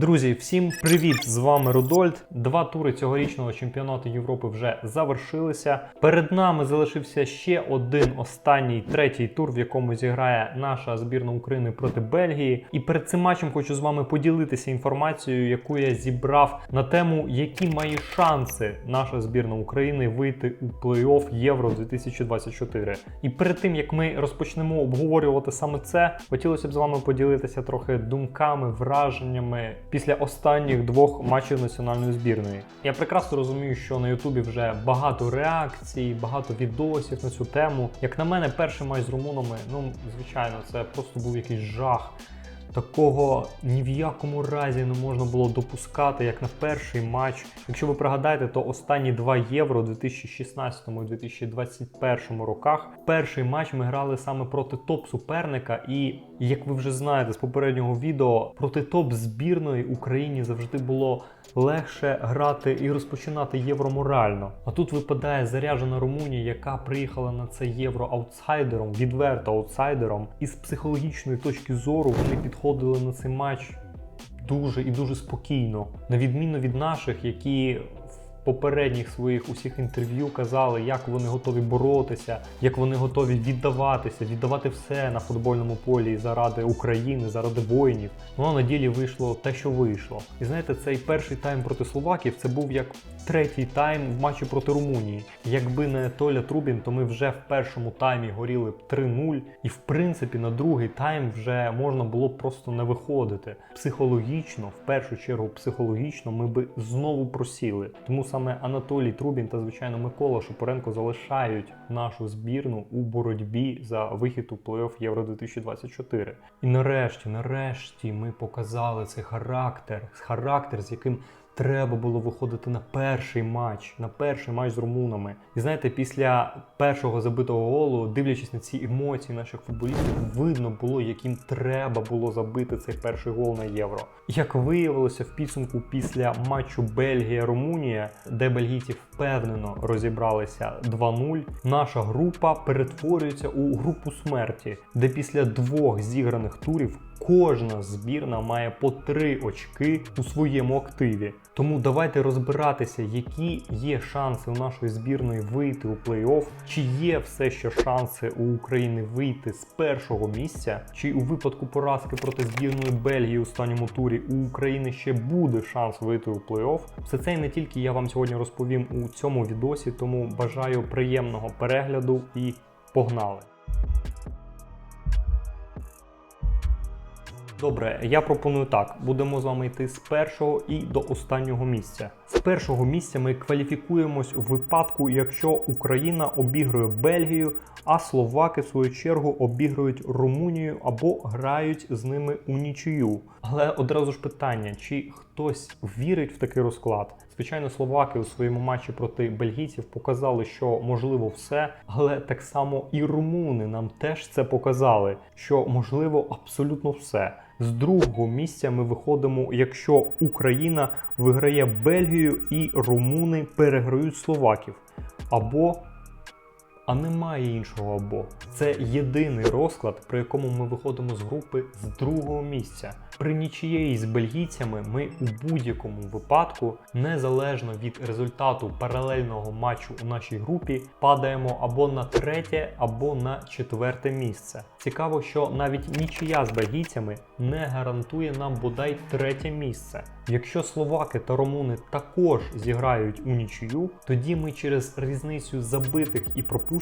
Друзі, всім привіт! З вами Рудольд. Два тури цьогорічного чемпіонату Європи вже завершилися. Перед нами залишився ще один останній третій тур, в якому зіграє наша збірна України проти Бельгії. І перед цим матчем хочу з вами поділитися інформацією, яку я зібрав на тему, які має шанси наша збірна України вийти у плей-офф Євро 2024. І перед тим як ми розпочнемо обговорювати саме це, хотілося б з вами поділитися трохи думками, враженнями після останніх двох матчів національної збірної. Я прекрасно розумію, що на Ютубі вже багато реакцій, багато відосів на цю тему. Як на мене, перший матч з румунами, ну звичайно, це просто був якийсь жах. Такого ні в якому разі не можна було допускати, як на перший матч. Якщо ви пригадаєте, то останні два євро у 2016 і 2021 роках. Перший матч ми грали саме проти топ-суперника, і як ви вже знаєте з попереднього відео, проти топ збірної Україні завжди було легше грати і розпочинати євро морально. А тут випадає заряджена Румунія, яка приїхала на це євро аутсайдером, відверто аутсайдером, і з психологічної точки зору вони підходили на цей матч дуже і дуже спокійно, на відміну від наших, які попередніх своїх усіх інтерв'ю казали, як вони готові боротися, як вони готові віддаватися, віддавати все на футбольному полі заради України, заради воїнів. Ну а на ділі вийшло те, що вийшло. І знаєте, цей перший тайм проти словаків це був як третій тайм в матчі проти Румунії. Якби не Толя Трубін, то ми вже в першому таймі горіли б 3-0. І в принципі на другий тайм вже можна було б просто не виходити. Психологічно, в першу чергу, психологічно, ми би знову просіли. Тому саме Анатолій Трубін та звичайно Микола Шупоренко залишають нашу збірну у боротьбі за вихід у плей-офф Євро 2024. І нарешті, нарешті, ми показали цей характер, характер, з яким треба було виходити на перший матч, на перший матч з румунами. І знаєте, після першого забитого голу, дивлячись на ці емоції наших футболістів, видно було, яким треба було забити цей перший гол на євро. Як виявилося в підсумку після матчу Бельгія-Румунія, де бельгійці впевнено розібралися 2-0, наша група перетворюється у групу смерті, де після двох зіграних турів кожна збірна має по три очки у своєму активі. Тому давайте розбиратися, які є шанси у нашої збірної вийти у плей-офф, чи є все ще шанси у України вийти з першого місця, чи у випадку поразки проти збірної Бельгії у останньому турі у України ще буде шанс вийти у плей-офф. Все це і не тільки я вам сьогодні розповім у цьому відосі, тому бажаю приємного перегляду і погнали! Добре, я пропоную так: будемо з вами йти з першого і до останнього місця. З першого місця ми кваліфікуємось у випадку, якщо Україна обігрує Бельгію, а Словаки в свою чергу обігрують Румунію або грають з ними у нічию. Але одразу ж питання: чи хтось вірить в такий розклад? Звичайно, словаки у своєму матчі проти бельгійців показали, що можливо все, але так само і румуни нам теж це показали, що можливо абсолютно все. З другого місця ми виходимо, якщо Україна виграє Бельгію і румуни переграють словаків. Або а немає іншого або. Це єдиний розклад, при якому ми виходимо з групи з другого місця. При нічиєї з бельгійцями ми у будь-якому випадку, незалежно від результату паралельного матчу у нашій групі, падаємо або на третє, або на четверте місце. Цікаво, що навіть нічия з бельгійцями не гарантує нам бодай третє місце. Якщо словаки та румуни також зіграють у нічию, тоді ми через різницю забитих і пропущених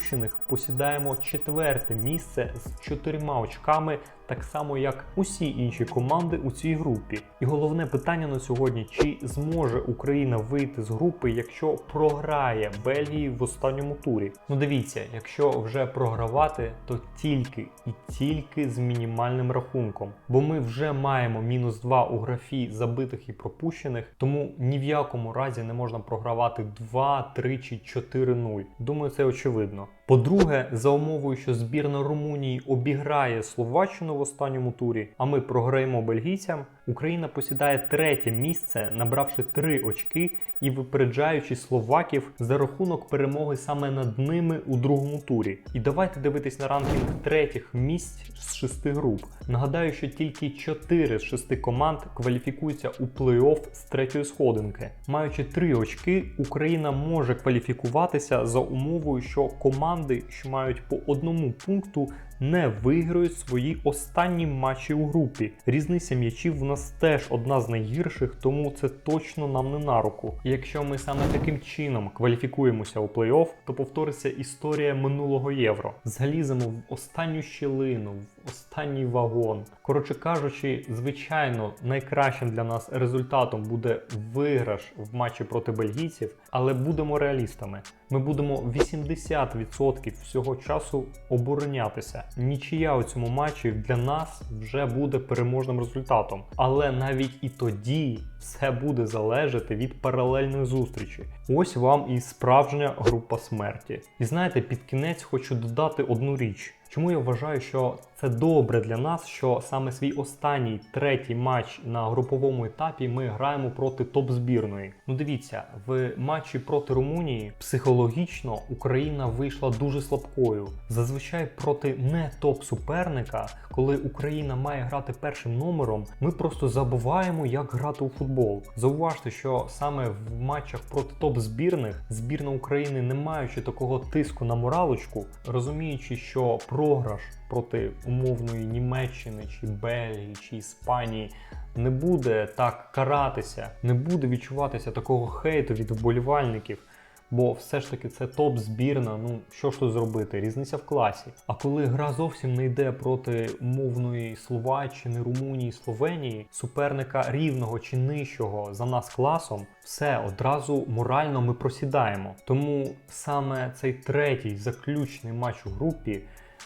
посідаємо четверте місце з чотирма очками, так само як усі інші команди у цій групі. І головне питання на сьогодні: чи зможе Україна вийти з групи, якщо програє Бельгії в останньому турі? Ну дивіться, якщо вже програвати, то тільки і тільки з мінімальним рахунком, бо ми вже маємо мінус 2 у графі забитих і пропущених, тому ні в якому разі не можна програвати 2, 3 чи 4-0. Думаю, це очевидно. По-друге, за умовою, що збірна Румунії обіграє Словаччину в останньому турі, а ми програємо бельгійцям, Україна посідає третє місце, набравши 3 очки і випереджаючи словаків за рахунок перемоги саме над ними у другому турі. І давайте дивитись на ранкінг третіх місць з шести груп. Нагадаю, що тільки 4 з 6 команд кваліфікуються у плей-офф з третьої сходинки. Маючи 3 очки, Україна може кваліфікуватися за умовою, що команди, що мають по одному пункту, не виграють свої останні матчі у групі. Різниця м'ячів в нас теж одна з найгірших, тому це точно нам не на руку. Якщо ми саме таким чином кваліфікуємося у плей-офф, то повториться історія минулого євро. Заліземо в останню щілину, в останній вагон. Коротше кажучи, звичайно, найкращим для нас результатом буде виграш в матчі проти бельгійців, але будемо реалістами. Ми будемо 80% всього часу оборонятися. Нічия у цьому матчі для нас вже буде переможним результатом. Але навіть і тоді все буде залежати від паралельної зустрічі. Ось вам і справжня група смерті. І знаєте, під кінець хочу додати одну річ. Чому я вважаю, що це добре для нас, що саме свій останній третій матч на груповому етапі ми граємо проти топ-збірної. Ну дивіться, в матчі проти Румунії психологічно Україна вийшла дуже слабкою. Зазвичай проти не топ-суперника, коли Україна має грати першим номером, ми просто забуваємо, як грати у футбол. Зауважте, що саме в матчах проти топ-збірних збірна України, не маючи такого тиску на моралочку, розуміючи, що програш проти умовної Німеччини чи Бельгії чи Іспанії не буде так каратися, не буде відчуватися такого хейту від вболівальників. Бо все ж таки це топ збірна. Ну що ж тут зробити? Різниця в класі. А коли гра зовсім не йде проти умовної Словаччини, Румунії, Словенії, суперника рівного чи нижчого за нас класом, все одразу морально ми просідаємо. Тому саме цей третій заключний матч у групі.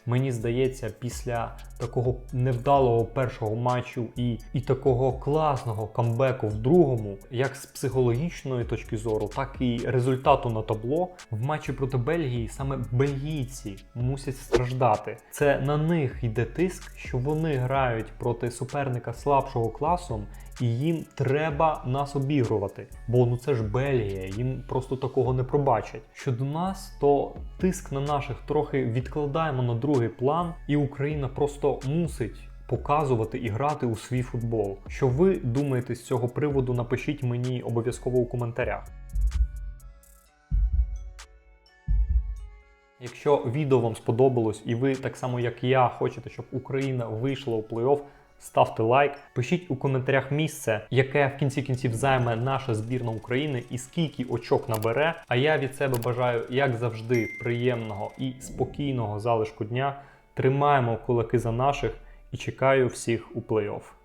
Мені здається, після такого невдалого першого матчу і, і такого класного камбеку в другому, як з психологічної точки зору, так і результату на табло, в матчі проти Бельгії саме бельгійці мусять страждати. Це на них йде тиск, що вони грають проти суперника слабшого класом. І їм треба нас обігрувати, бо ну це ж Бельгія, їм просто такого не пробачать. Щодо нас, то тиск на наших трохи відкладаємо на другий план, і Україна просто мусить показувати і грати у свій футбол. Що ви думаєте з цього приводу? Напишіть мені обов'язково у коментарях. Якщо відео вам сподобалось і ви так само як я хочете, щоб Україна вийшла у плей-офф, ставте лайк, пишіть у коментарях місце, яке в кінці кінців займе наша збірна України і скільки очок набере. А я від себе бажаю, як завжди, приємного і спокійного залишку дня. Тримаємо кулаки за наших і чекаю всіх у плей-офф.